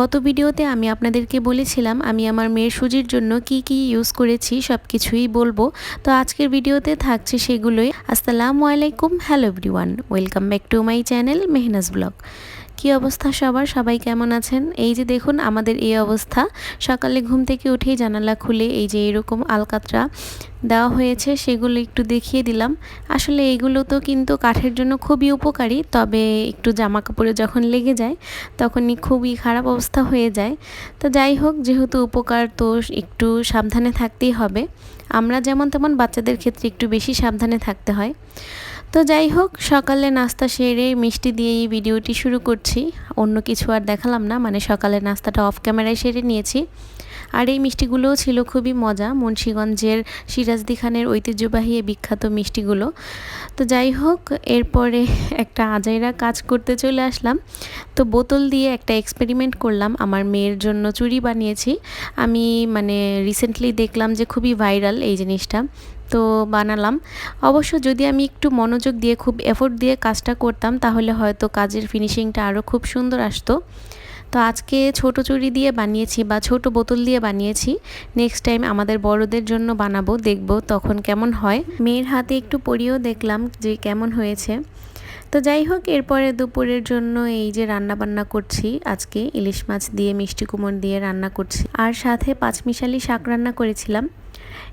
গত ভিডিওতে আমি আপনাদেরকে বলেছিলাম আমি আমার মেয়ের সুজির জন্য কি কি ইউজ করেছি সব কিছুই বলব। তো আজকের ভিডিওতে থাকছে সেগুলোই। আসসালামু আলাইকুম hello everyone welcome back to my channel Mehnaz blog. কি অবস্থা সবার? সবাই কেমন আছেন? এই যে দেখুন, আমাদের এই অবস্থা। সকালে ঘুম থেকে উঠেই জানালা খুলে এই যে এরকম আলকাতরা দেওয়া হয়েছে, সেগুলো একটু দেখিয়ে দিলাম। আসলে এগুলো তো কিন্তু কাঠের জন্য খুবই উপকারী, তবে একটু জামা কাপড়ে যখন লেগে যায়, তখনই খুবই খারাপ অবস্থা হয়ে যায়। তো যাই হোক, যেহেতু উপকার তো একটু সাবধানে থাকতেই হবে। আমরা যেমন তেমন বাচ্চাদের ক্ষেত্রে একটু বেশি সাবধানে থাকতে হয়। তো যাই হোক, সকালে নাস্তা সেরে মিষ্টি দিয়ে এই ভিডিওটি শুরু করছি। অন্য কিছু আর দেখালাম না মানে সকালে নাস্তাটা অফ ক্যামেরায় সেরে নিয়েছি। আর এই মিষ্টিগুলোও ছিল খুবই মজা, মুন্সীগঞ্জের সিরাজদি খানের ঐতিহ্যবাহী বিখ্যাত মিষ্টিগুলো। তো যাই হোক, এরপরে একটা আজাইরা কাজ করতে চলে আসলাম। তো বোতল দিয়ে একটা এক্সপেরিমেন্ট করলাম, আমার মেয়ের জন্য চুরি বানিয়েছি। আমি মানে রিসেন্টলি দেখলাম যে খুবই ভাইরাল এই জিনিসটা। তো বানালাম। অবশ্য যদি আমি একটু মনোযোগ দিয়ে, খুব এফোর্ট দিয়ে কাজটা করতাম, তাহলে হয়তো কাজের ফিনিশিংটা আরও খুব সুন্দর আসতো। তো আজকে ছোট চুড়ি দিয়ে বানিয়েছি বা ছোট বোতল দিয়ে বানিয়েছি। নেক্সট টাইম আমাদের বড়দের জন্য বানাবো, দেখব তখন কেমন হয়। মেয়ের হাতে একটু পরিয়েও দেখলাম যে কেমন হয়েছে। তো যাই হোক, এরপরে দুপুরের জন্য এই যে রান্না বান্না করছি, আজকে ইলিশ মাছ দিয়ে, মিষ্টি কুমড় দিয়ে রান্না করছি। আর সাথে পাঁচমিশালি শাক রান্না করেছিলাম।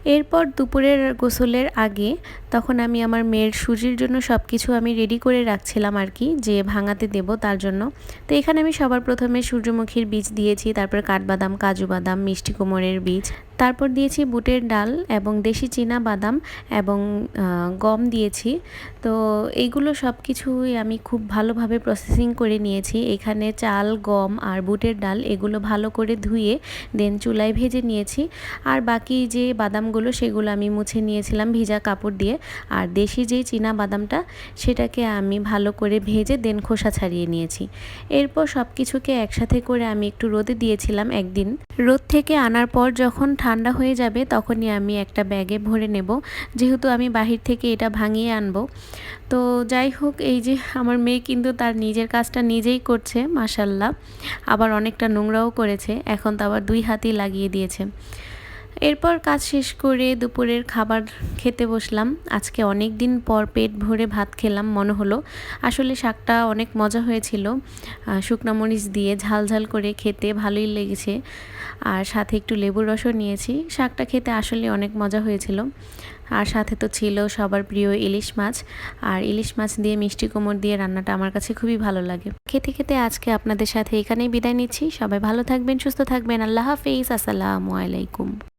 এরপর দুপুরের গোসলের আগে তখন আমি আমার মেয়ের সুজির জন্য সব কিছু আমি রেডি করে রাখছিলাম আর কি, যে ভাঙাতে দেব তার জন্য। তো এখানে আমি সবার প্রথমে সূর্যমুখীর বীজ দিয়েছি, তারপর কাঠবাদাম, কাজু বাদাম, মিষ্টি কুমড়ের বীজ, তারপর দিয়েছি বুটের ডাল এবং দেশি চীনা বাদাম এবং গম দিয়েছি। তো এইগুলো সব কিছুই আমি খুব ভালোভাবে প্রসেসিং করে নিয়েছি। এখানে চাল, গম আর বুটের ডাল এগুলো ভালো করে ধুয়ে দেন চুলায় ভেজে নিয়েছি। আর বাকি যে বাদামগুলো সেগুলো আমি মুছে নিয়েছিলাম ভিজা কাপড় দিয়ে। আর দেশি যেই চীনা বাদামটা সেটাকে আমি ভালো করে ভেজে দেন খোসা ছাড়িয়ে নিয়েছি। এরপর সব কিছুকে একসাথে করে আমি একটু রোদে দিয়েছিলাম একদিন। রোদ থেকে আনার পর যখন ঠান্ডা হয়ে যাবে, তখনই আমি একটা ব্যাগে ভরে নেব। যেহেতু আমি বাহির থেকে এটা ভাঙিয়ে আনব। তো যাই হোক, এই যে আমার মেয়ে কিন্তু তার নিজের কাজটা নিজেই করছে মাসাল্লাহ আবার অনেকটা নোংরাও করেছে। এখন তো আবার দুই হাতই লাগিয়ে দিয়েছে। এরপর কাজ শেষ করে দুপুরের খাবার খেতে বসলাম। আজকে অনেক দিন পর পেট ভরে ভাত খেলাম, মনে হলো। আসলে শাকটা অনেক মজা হয়েছিল। শুকনো মরিচ দিয়ে ঝাল ঝাল করে খেতে ভালোই লেগেছে। আর সাথে একটু লেবুর রসও নিয়েছি। শাকটা খেতে আসলে অনেক মজা হয়েছিল। আর সাথে তো ছিল সবার প্রিয় ইলিশ মাছ। আর ইলিশ মাছ দিয়ে মিষ্টি কোমর দিয়ে রান্নাটা আমার কাছে খুবই ভালো লাগে। খেতে খেতে আজকে আপনাদের সাথে এখানেই বিদায় নিচ্ছি। সবাই ভালো থাকবেন, সুস্থ থাকবেন। আল্লাহ হাফিজ। আসসালামু আলাইকুম।